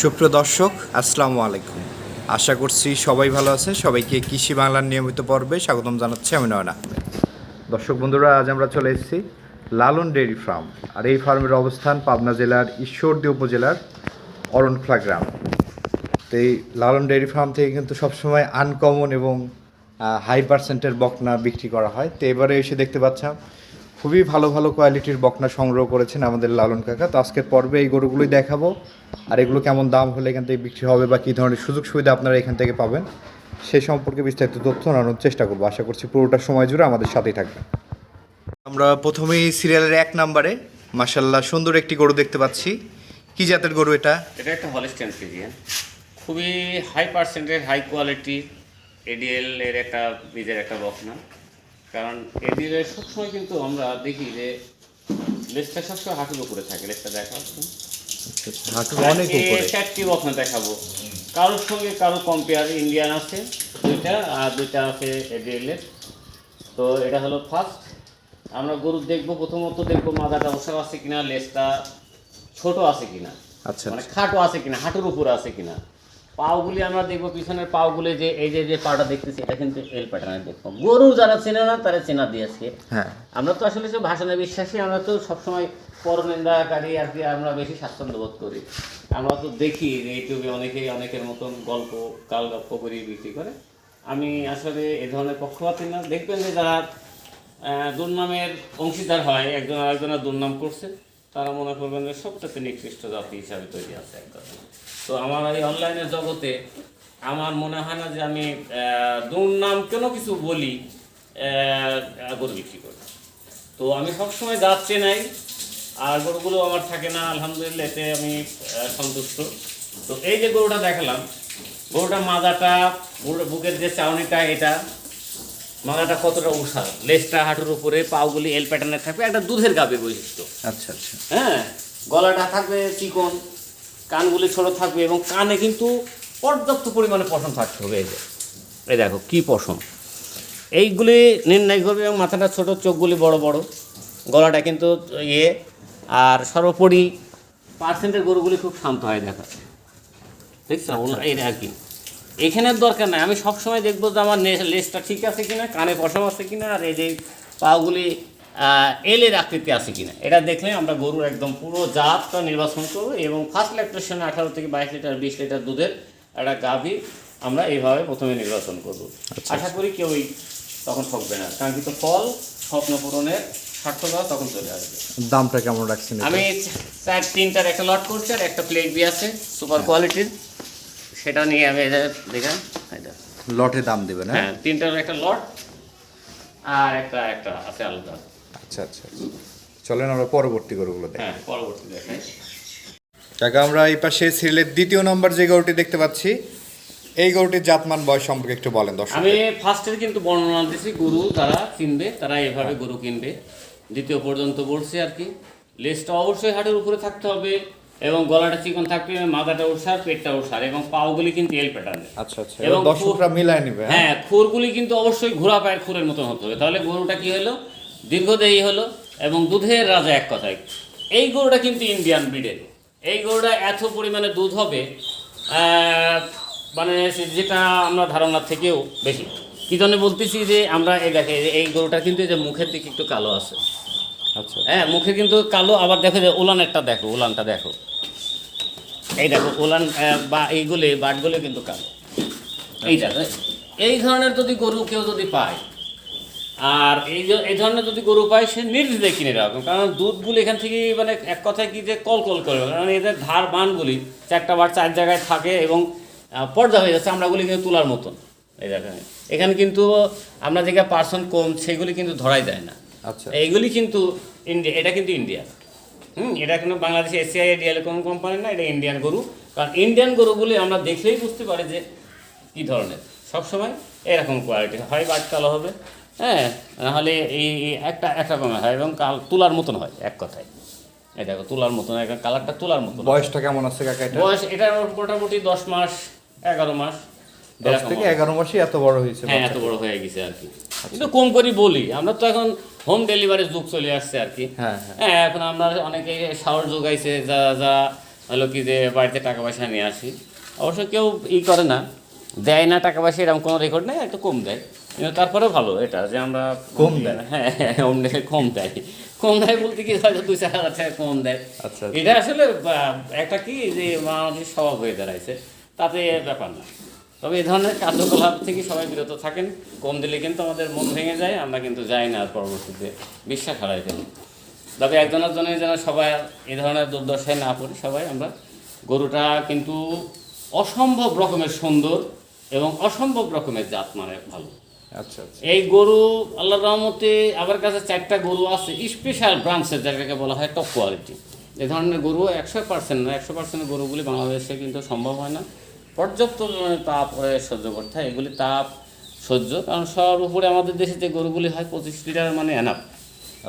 সুপ্রিয় দর্শক, আসসালামু আলাইকুম। আশা করছি সবাই ভালো আছে। সবাইকে কৃষি বাংলার নিয়মিত পর্বে স্বাগতম জানাচ্ছি আমি নয়ন আহমেদ। দর্শক বন্ধুরা, আজ আমরা চলে এসেছি লালন ডেয়ারি ফার্ম। আর এই ফার্মের অবস্থান পাবনা জেলার ঈশ্বরদী উপজেলার অরণখোলা গ্রাম। তো এই লালন ডেয়ারি ফার্ম থেকে কিন্তু সবসময় আনকমন এবং হাই পার্সেন্টের বকনা বিক্রি করা হয়। তো এবারে এসে দেখতে পাচ্ছিলাম খুবই ভালো ভালো কোয়ালিটির বকনা সংগ্রহ করেছেন আমাদের লালন কাকা। তো আজকের পর্বে এই গরুগুলোই দেখাবো। আর এগুলো কেমন দাম হলে এখান থেকে বিক্রি হবে বা কী ধরনের সুযোগ সুবিধা আপনারা এখান থেকে পাবেন সে সম্পর্কে বিস্তারিত তথ্য জানানোর চেষ্টা করব। আশা করছি পুরোটা সময় জুড়ে আমাদের সাথেই থাকবেন আমরা প্রথমেই সিরিয়ালের এক নম্বরে মাসাল্লাহ সুন্দর একটি গরু দেখতে পাচ্ছি। কি জাতের গরু এটা? এটা একটা হলিস্টেন ফিজিয়ান খুবই হাই পার্সেন্টের হাই কোয়ালিটির এডিএল এর একটা বীজের একটা বকনা। কারণ এর সবসময় কিন্তু আমরা দেখি যে লেজটা সবসময় হাঁটুর উপরে থাকে লেজটা দেখা হাঁটু অনেক উপরে। চারটি বকনা দেখাবো। কারোর সঙ্গে কারও কম্পেয়ার ইন্ডিয়ান আছে দুইটা আর দুইটা আছে এডিএল এর। তো এটা হলো ফার্স্ট আমরা গরু দেখব প্রথমত দেখব মাদাটা ওষার আছে কিনা লেজটা ছোট আছে কিনা আচ্ছা মানে খাটো আছে কিনা হাঁটুর উপরে আছে কিনা। পাওগুলি আমরা দেখব পিছনের পাওগুলি যে এই যে যে পাটা দেখতেছি এটা কিন্তু এল প্যাটার্নের দেখব। গরু যারা চেনে না তারা চেনা দিয়েছে হ্যাঁ। আমরা তো আসলে সব ভাষণে বিশ্বাসী আমরা তো সবসময় পরনিন্দাকারী আর কি আমরা বেশি স্বাচ্ছন্দ্য বোধ করি। আমরা তো দেখি যে ইউটিউবে অনেকেই অনেকের মতন গল্প কাল গল্প করি বিক্রি করে। আমি আসলে এ ধরনের পক্ষপাতী না। দেখবেন যে যারা আহ, দুর্নামের অংশীদার হয় একজন আরেকজনের দুর্নাম করছে তারা মনে করবেন যে সবটাতে নিকৃষ্ট জাতি হিসাবে তৈরি আছে একদম তো আমার এই অনলাইনের জগতে আমার মনে হয় না যে আমি দুর্নাম কোনো কিছু বলি গরু বিক্রি করি। তো আমি সবসময় যাচ্ছে নাই আর গরুগুলো আমার থাকে না আলহামদুলিল্লাহ এতে আমি সন্তুষ্ট। তো এই যে গরুটা দেখালাম গরুটা মাদাটা গরুটার বুকের যে চাউনিটা এটা মাদাটা কতটা উষার লেজটা হাঁটুর উপরে পাগুলি এল প্যাটার্নের থাকবে একটা দুধের গাবে বৈশিষ্ট্য। আচ্ছা আচ্ছা। হ্যাঁ গলাটা থাকবে চিকন কানগুলি ছোট থাকবে এবং কানে কিন্তু পর্যাপ্ত পরিমাণে পশম থাকতে হবে। এই যে এই দেখো কি পশম। এইগুলি নির্ণয় করবে এবং মাথাটা ছোট চোখগুলি বড় বড়। গলাটা কিন্তু ইয়ে আর সর্বোপরি পার্সেন্টের গরুগুলি খুব শান্ত হয় দেখা দেখছ? এই আর কি। এখানের দরকার নাই। আমি সবসময় দেখব যে আমার লেজটা ঠিক আছে কিনা কানে পশম আছে কিনা আর এই যে পাগুলি এলের আকৃতি আছে কিনা? এটা দেখলে আমরা গরুর একদম পুরো জাতটা নির্বাচন করব এবং ফার্স্ট ল্যাকটেশনে আঠারো থেকে বাইশ লিটার বিশ লিটার দুধের একটা গাভী আমরা এইভাবে প্রথমে নির্বাচন করব। আশা করি কেউই তখন ঠকবে না কাঙ্ক্ষিত ফল স্বপ্ন পূরণের সার্থকতা তখন চলে আসবে। দামটা কেমন রাখছেন? আমি চার তিনটার একটা লট করছি আর একটা প্লেট বি আছে সুপার কোয়ালিটির সেটা নিয়ে আমি এটা দেখা এটা লটে দাম দেবেন হ্যাঁ? হ্যাঁ তিনটার একটা লট আর একটা একটা আছে আলাদা। আচ্ছা আচ্ছা আচ্ছা। চলেন আমরা পরবর্তী গরুগুলো দেখি। হ্যাঁ পরবর্তী দেখাই। কাকা আমরা এই পাশে সিরিয়ালের দ্বিতীয় নম্বর যে গরুটি দেখতে পাচ্ছি এই গরুটির জাতমান বয়স সম্পর্কে একটু বলেন দর্শক আমি ফার্স্টের কিন্তু বর্ণনা দিছি গরু যারা কিনবে তারা এভাবে গরু কিনবে। দ্বিতীয় পর্যন্ত বলছি আর কি। লেজটা অবশ্যই হাটের উপরে থাকতে হবে এবং গলাটা চিকন থাকতে হবে মাথাটা উষার পেটটা উষার এবং পাওগুলি কিন্তু এল প্যাটার্নের আচ্ছা আচ্ছা এবং দর্শকরা মিলায় নেবে হ্যাঁ? হ্যাঁ খুরগুলি কিন্তু অবশ্যই ঘোড়া পায়ের খুরের মতন হতে হবে। তাহলে গরুটা কি হলো? দীর্ঘদেহী হলো এবং দুধের রাজা এক কথায়। এই গরুটা কিন্তু ইন্ডিয়ান ব্রিডের এই গরুটা এত পরিমাণে দুধ হবে মানে যেটা আমরা ধারণার থেকেও বেশি। কি জন্য বলতেছি যে আমরা এই দেখে এই গরুটা কিন্তু যে মুখের দিকে একটু কালো আছে। আচ্ছা। হ্যাঁ মুখে কিন্তু কালো আবার দেখো যে উলানেরটা দেখো উলানটা দেখো। এই দেখো উলান বা এইগুলি বাটগুলি কিন্তু কালো। এই দেখো এই ধরনের যদি গরু কেউ যদি পায় আর এই যে এই ধরনের যদি গরু পায় সে নির্দিদে কিনে রাখবে কারণ দুধগুলি এখান থেকে মানে এক কথায় কি যে কল কল করে। কারণ এদের ধার বানগুলি চারটা বার চার জায়গায় থাকে এবং পর্দা হয়ে যাচ্ছে আমরাগুলি কিন্তু তোলার মতন। এই দেখেন। এখানে কিন্তু আমরা যেটা পার্সন কম সেগুলি কিন্তু ধরাই যায় না। আচ্ছা। এইগুলি কিন্তু ইন্ডিয়া এটা কিন্তু ইন্ডিয়া। হুম এটা কিন্তু বাংলাদেশে এসিআই ডিএল কোন কোম্পানি না এটা ইন্ডিয়ান গরু। কারণ ইন্ডিয়ান গরুগুলি আমরা দেখলেই বুঝতে পারি যে কী ধরনের। সবসময় এরকম কোয়ালিটি হয় বাট কালো হবে। হ্যাঁ নাহলে এই এই একটা একরকমের হয় এবং কাল তুলার মতন হয় এক কথায়। এই দেখো তুলার মতন একদম কালারটা তুলার মতন বয়সটা কেমন আছে কাকা এটা? বয়স এটা মোটামুটি দশ মাস এগারো মাস দশ থেকে। এগারো মাসই এত বড় হয়েছে হ্যাঁ এত বড় হয়ে গেছে আর কি। কিন্তু কম করে বলি আমরা তো এখন হোম ডেলিভারির যুগ চলে আসছে আর কি। হ্যাঁ, হ্যাঁ। হ্যাঁ এখন আমরা অনেকে সাহস যোগাইছে যা যা হলো কি যে বাড়িতে টাকা পয়সা নিয়ে আসি। অবশ্য কেউ ই করে না দেয় না টাকা পয়সা এরকম কোনো রেকর্ড নেই একটু কম দেয়। তারপরে ভালো এটা যে আমরা কম দেয়? হ্যাঁ হ্যাঁ অন্য কম দেয়। কম দেয় বলতে কি হয়তো দুই চার হাজার টাকা কম দেয়। আচ্ছা, এটা আসলে একটা কি যে মানুষের স্বভাব হয়ে দাঁড়াইছে তাতে ব্যাপার না। তবে এই ধরনের কার্যকলাপ থেকে সবাই বিরত থাকেন। কম দিলে কিন্তু আমাদের মন ভেঙে যায় আমরা কিন্তু যাই না আর পরবর্তীতে বিশ্বাস হারাই ফেলি। তবে একজনের জন্য যেন সবাই এই ধরনের দুর্দশায় না পড়ি সবাই আমরা গরুটা কিন্তু অসম্ভব রকমের সুন্দর এবং অসম্ভব রকমের জাত মানে ভালো। আচ্ছা আচ্ছা এই গরু আল্লাহর রহমতে আমার কাছে চারটা গরু আছে স্পেশাল ব্রাঞ্চের জায়গাকে বলা হয় টপ কোয়ালিটি এ ধরনের গরু একশো পার্সেন্ট না একশো পার্সেন্ট গরুগুলি বাংলাদেশে কিন্তু সম্ভব হয় না। পর্যাপ্ত পরিমাণে তাপ সহ্য করতে হয়। এগুলি তাপ সহ্য কারণ সবার উপরে আমাদের দেশে যে গরুগুলি হয় পঁচিশ লিটার মানে এনাফ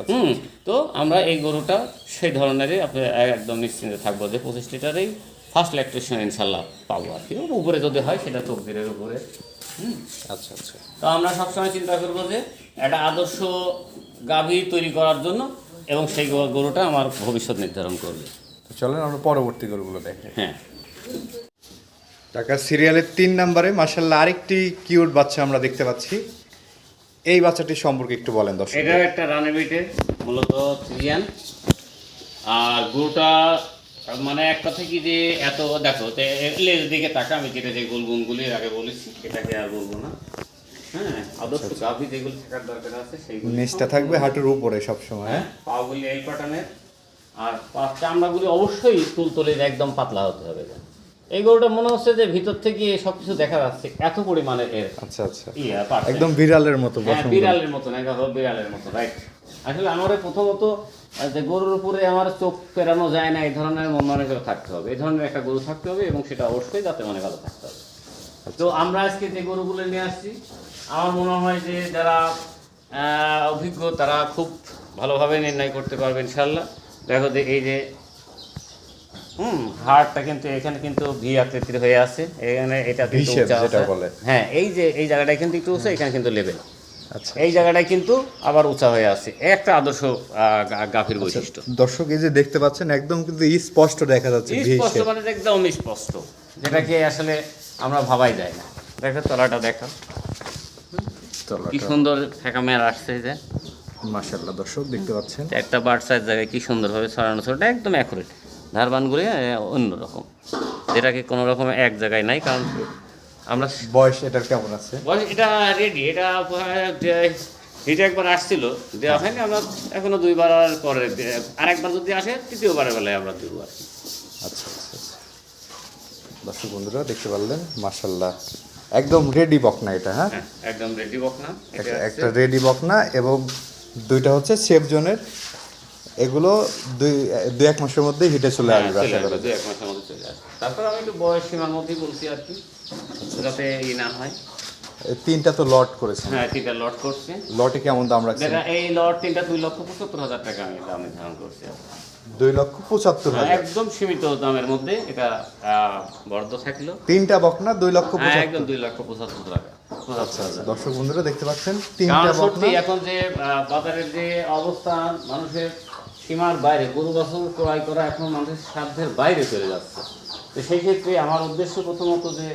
হুম তো আমরা এই গরুটা সেই ধরনেরই আপনি একদম নিশ্চিন্তে থাকব যে পঁচিশ লিটারেই ফার্স্ট ইলেকট্রিশিয়ান ইনশাল্লাহ পাবো আর কি। উপরে যদি হয় সেটা তকদিরের উপরে। হুম। আচ্ছা আচ্ছা। তো আমরা সবসময় চিন্তা করব যে একটা আদর্শ গাভী তৈরি করার জন্য এবং সেই গরুটা আমার ভবিষ্যৎ নির্ধারণ করবে। তো চলেন আমরা পরবর্তী গরুগুলো দেখে হ্যাঁ। টাকা সিরিয়ালের তিন নম্বরে মাসাল্লাহ আরেকটি কিউট বাচ্চা আমরা দেখতে পাচ্ছি। এই বাচ্চাটি সম্পর্কে একটু বলেন দর্শক এটা একটা রানে বিটে মূলত থ্রিয়ান আর গরুটা মানে এক কথা কি যে এত দেখো লেজ দিকে তাকা আমি যেটা যে গোলগুনগুলি আগে বলেছি এটাকে আর বলব না। হ্যাঁ আদর্শ গাভী যেগুলো থাকার দরকার আছে সেইগুলো নিচটা থাকবে হাঁটুর উপরে সবসময় হ্যাঁ পাগুলি এল প্যাটার্নের আর চামড়াগুলি অবশ্যই তুলতলির একদম পাতলা হতে হবে এই গরুটা মনে হচ্ছে যে ভিতর থেকে সব কিছু দেখা যাচ্ছে এত পরিমাণে এর আচ্ছা আচ্ছা। ইয়ে একদম বিড়ালের মতো হ্যাঁ বিড়ালের মতো না বিড়ালের মতো রাইট আসলে আমার প্রথমত যে গরুর উপরে আমার চোখ পেরানো যায় না এই ধরনের মন করে থাকতে হবে। এই ধরনের একটা গরু থাকতে হবে এবং সেটা অবশ্যই যাতে মনে ভালো থাকতে হবে। তো আমরা আজকে যে গরুগুলো নিয়ে আসছি আমার মনে হয় যে যারা আহ, অভিজ্ঞ তারা খুব ভালোভাবে নির্ণয় করতে পারবে ইনশাল্লাহ দেখো যে এই যে হুম হাড়টা কিন্তু এখানে কিন্তু ভি আকৃতির হয়ে আছে। এখানে এটা কিন্তু। হ্যাঁ এই যে এই জায়গাটা কিন্তু একটু উঁচু এখানে কিন্তু লেভেল আচ্ছা এই জায়গাটায় কিন্তু আবার উঁচা হয়ে আছে। একটা আদর্শ আহ, গা- গাভীর বৈশিষ্ট্য। দর্শক এই যে দেখতে পাচ্ছেন একদম কিন্তু স্পষ্ট দেখা যাচ্ছে স্পষ্ট মানে একদম স্পষ্ট যেটাকে আসলে আমরা ভাবাই যায় না। দেখো তলাটা দেখো। কি সুন্দর ফেঁকা মেয়ার আসছে যে। মাশাআল্লাহ দর্শক দেখতে পাচ্ছেন। একটা বার্ড সাইজ জায়গায় কি সুন্দরভাবে ছড়ানো ছড়াটা একদম অ্যাকুরেট ধারবানগুলি অন্যরকম। যেটাকে কোনো রকম এক জায়গায় নাই কারণ আমরা বয়স এটার কেমন আছে? বয়স এটা রেডি এটা এটা একবার আসছিল দেওয়া হয়নি আমরা এখনও দুইবার আর পরে আরেকবার যদি আসে তৃতীয়বারের বেলায় আমরা দেবো আর আচ্ছা আচ্ছা আচ্ছা। দর্শক বন্ধুরা দেখতে পারলেন মাশাআল্লাহ। একদম রেডি বকনা এটা হ্যাঁ? হ্যাঁ একদম রেডি বক না এটা একটা- একটা রেডি বকনা এবং দুইটা হচ্ছে সেফ জোনের এগুলো দুই দুই এক মাসের মধ্যেই হিটে চলে হ্যাঁ, আসবে আশা করা দুই এক মাসের মধ্যে চলে আসবে। তারপর আমি একটু বয়স সীমার মধ্যেই বলছি আর কি যাতে ই না হয়। তিনটা তো লট করেছেন। হ্যাঁ তিনটা লট করছে। লটে কেমন দাম রাখছেন? যেটা এই লট তিনটা দুই লক্ষ পঁচাত্তর হাজার টাকা আমি দাম নির্ধারণ করছি দুই লক্ষ পঁচাত্তর হ্যাঁ, হাজার। একদম সীমিত দামের মধ্যে এটা বরাদ্দ থাকল। তিনটা বকনা দুই লক্ষ হ্যাঁ একদম দুই লক্ষ পঁচাত্তর টাকা হাজার। দর্শক বন্ধুরা দেখতে পাচ্ছেন তিনটা বকনা এখন যে বাজারের যে অবস্থান মানুষের সীমার বাইরে গরু বাছুর ক্রয় করা এখন মানুষের সাধ্যের বাইরে চলে যাচ্ছে। তো সেই ক্ষেত্রে আমার উদ্দেশ্য প্রথমত যে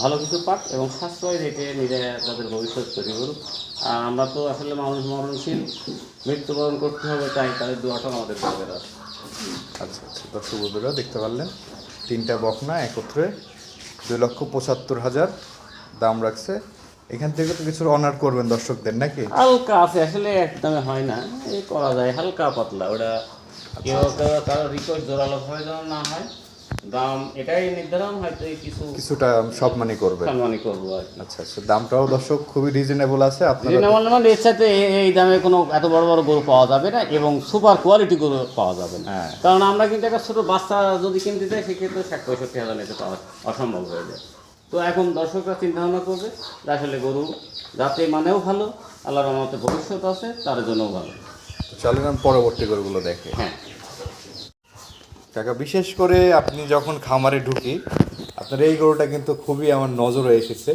ভালো কিছু পাক এবং সাশ্রয় রেটে নিজে তাদের ভবিষ্যৎ তৈরি করুক। আমরা তো আসলে মানুষ মরণশীল, মৃত্যুবরণ করতে হবে তাই তাদের দুয়াটা আমাদের দরকার আছে। আচ্ছা আচ্ছা দর্শক বন্ধুরা দেখতে পারলেন, তিনটা বকনা একত্রে দুই লক্ষ পঁচাত্তর হাজার দাম রাখছে এখান থেকে তো কিছু অনার করবেন দর্শকদের নাকি? হালকা আছে আসলে একদমে হয় না। এই করা যায় হালকা পাতলা ওটা কেউ কেউ কারও রিকোয়েস্ট জোরালো ভাবে যেন না হয়। দাম এটাই নির্ধারণ হয়তো কিছু কিছুটা সব মানি করবেন সম্মানই করব আর আচ্ছা আচ্ছা দামটাও দর্শক খুবই রিজনেবল আছে আপনারা রিজনেবল মানে এর সাথে এই দামে কোনো এত বড় বড় গরু পাওয়া যাবে না এবং সুপার কোয়ালিটি গরু পাওয়া যাবে না। হ্যাঁ। কারণ আমরা কিন্তু একটা ছোট বাচ্চা যদি কিনতে যাই সেক্ষেত্রে ষাট পঁয়ষট্টি হাজার নিতে পাওয়া অসম্ভব হয়ে যায়। তো এখন দর্শকরা চিন্তা ভাবনা করবে যে আসলে গরু যাতে মানেও ভালো আল্লাহর রহমতে ভবিষ্যৎ আছে তার জন্যও ভালো। চলেন আমি পরবর্তী গরুগুলো দেখে। হ্যাঁ। কাকা বিশেষ করে আপনি যখন খামারে ঢুকি আপনার এই গরুটা কিন্তু খুবই আমার নজরে এসেছে।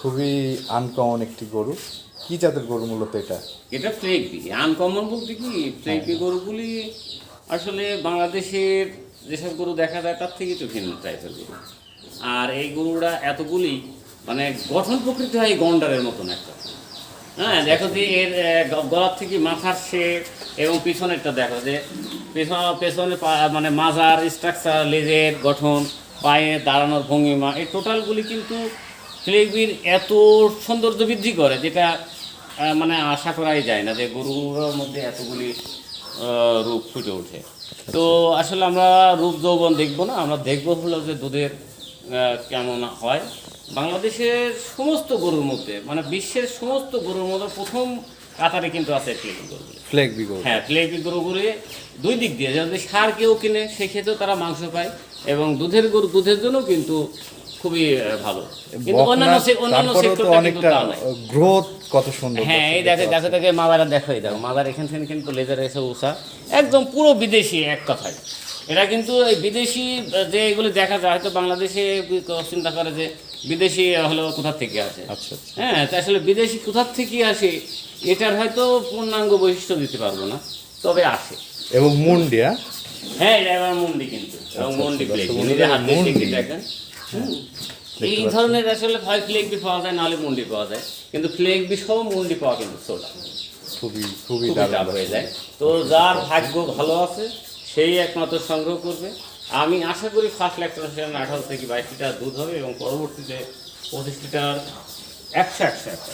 খুবই আনকমন একটি গরু। কি জাতের গরু মূলত এটা? এটা ফ্লেকবি আনকমন বলতে কি? ফ্লেকবি গরুগুলি আসলে বাংলাদেশের যেসব গরু দেখা যায় তার থেকে একটু ভিন্ন টাইপের গরু। আর এই গরুরা এতগুলি মানে গঠন প্রকৃতি হয় গন্ডারের মতন একটা। হ্যাঁ দেখো যে এর গলার থেকে মাথার শেপ এবং পিছনেরটা দেখো যে পেছন, পেছনে মানে মাজার স্ট্রাকচার লেজের গঠন, পায়ে দাঁড়ানোর ভঙ্গিমা, এই টোটালগুলি কিন্তু ফ্লেগবির এত সৌন্দর্য বৃদ্ধি করে যেটা মানে আশা করাই যায় না যে গরুর মধ্যে এতগুলি রূপ ফুটে ওঠে। তো আসলে আমরা রূপ যৌবন দেখব না, আমরা দেখব হলো যে দুধের কেমন হয়? বাংলাদেশের সমস্ত গরুর মধ্যে মানে বিশ্বের সমস্ত গরুর মধ্যে প্রথম কাতারে কিন্তু আছে ফ্লেগি গরুগুলি ফ্লেগ বিগো হ্যাঁ ফ্লেগি গরুগুলি দুই দিক দিয়ে যদি সার কেউ কিনে সেক্ষেত্রেও তারা মাংস পায় এবং দুধের গরু দুধের জন্য কিন্তু খুবই ভালো। কিন্তু অন্যান্য অন্যান্য সেক্টরটা কিন্তু তা নয় গ্রোথ কত সুন্দর হ্যাঁ এই দেখো দেখো দেখো মাদারা দেখো এই দেখো মাদার এখান থেকে কিন্তু লেজার এসে উষা একদম পুরো বিদেশি এক কথায়। এরা কিন্তু এই বিদেশি যে এগুলো দেখা যায় হয়তো বাংলাদেশে চিন্তা করে যে বিদেশি হলো কোথার থেকে আসে। আচ্ছা আচ্ছা। হ্যাঁ তা আসলে বিদেশি কোথার থেকে আসে এটার হয়তো পূর্ণাঙ্গ বৈশিষ্ট্য দিতে পারব না তবে আসে। এবং মুন্ডিয়া হ্যাঁ এটা এবার মুন্ডি কিন্তু এবং আচ্ছা, মুন্ডি দিয়ে মুন্ডি। দেখেন। হুম। এই ধরনের আসলে হয় ফ্লেক বি পাওয়া যায় নাহলে মুন্ডি পাওয়া যায়। কিন্তু ফ্লেক বি সহ মুন্ডি পাওয়া কিন্তু সোডা খুবই খুবই টাফ হয়ে যায়। তো যার ভাগ্য ভালো আছে সেই একমাত্র সংগ্রহ করবে। আমি আশা করি ফার্স্ট ল্যাকটেশন আঠারো থেকে বাইশ লিটার দুধ হবে এবং পরবর্তীতে পঁচিশ লিটার একশো একশো একশো।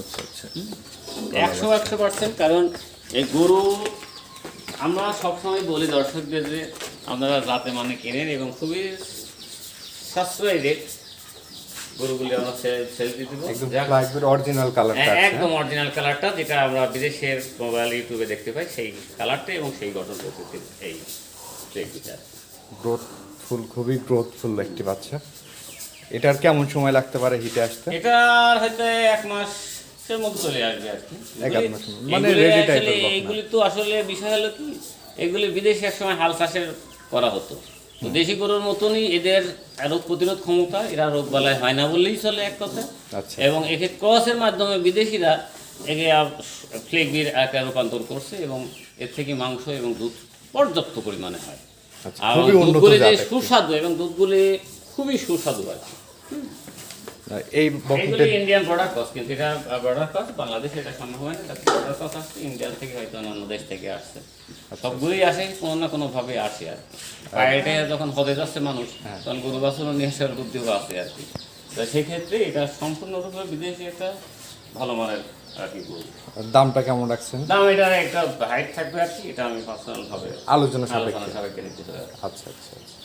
আচ্ছা আচ্ছা। একশো একশো পার্সেন্ট কারণ এই গরু আমরা সবসময় বলি দর্শকদের যে আপনারা রাতে মানে কেনেন এবং খুবই সাশ্রয়ী রেট গরুগুলি আমরা সেল সেল দিয়ে দেবো। একদম অরিজিনাল কালারটা হ্যাঁ, একদম অরিজিনাল কালারটা যেটা আমরা বিদেশের মোবাইল ইউটিউবে দেখতে পাই সেই কালারটা এবং সেই গঠন প্রকৃতির এই গ্রোথফুল খুবই গ্রোথফুল একটি বাচ্চা। এটার কেমন সময় লাগতে পারে হিটে আসতে? এটার হয়তো এক মধ্যে চলে আসবে আর কি। মানে এগুলি তো আসলে বিষয় হলো কি এগুলি বিদেশে এক সময় হাল চাষের করা হতো। তো দেশি গরুর মতনই এদের রোগ প্রতিরোধ ক্ষমতা এরা রোগ বালায় হয় না বললেই চলে এক কথা। আচ্ছা। এবং একে ক্রসের মাধ্যমে বিদেশিরা একে ফ্লেগবির আকার রূপান্তর করছে এবং এর থেকে মাংস এবং দুধ পর্যাপ্ত পরিমাণে হয়। আচ্ছা আর দুধগুলি যে সুস্বাদু এবং দুধগুলি খুবই সুস্বাদু আর কি। এই ইন্ডিয়ান ক্রস কিন্তু এটা ক্রস বাংলাদেশে এটা সম্ভব হয় না ক্রস আসছে ইন্ডিয়ান থেকে হয়তো অন্যান্য দেশ থেকে আসছে। সবগুলোই আসে কোনো না কোনো ভাবে আসে আর কি। পায়েটে যখন হদে যাচ্ছে মানুষ তখন গরু বাছুরও নিয়ে আসার বুদ্ধিও আছে আর কি। তো সেই ক্ষেত্রে এটা সম্পূর্ণরূপে বিদেশি একটা ভালো মানের আর কি দামটা কেমন রাখছেন? দাম এটার একটা হাইট থাকবে আর কি এটা আমি পার্সোনাল ভাবে আলোচনা সাপেক্ষে। আলোচনা সাপেক্ষে আচ্ছা আচ্ছা আচ্ছা।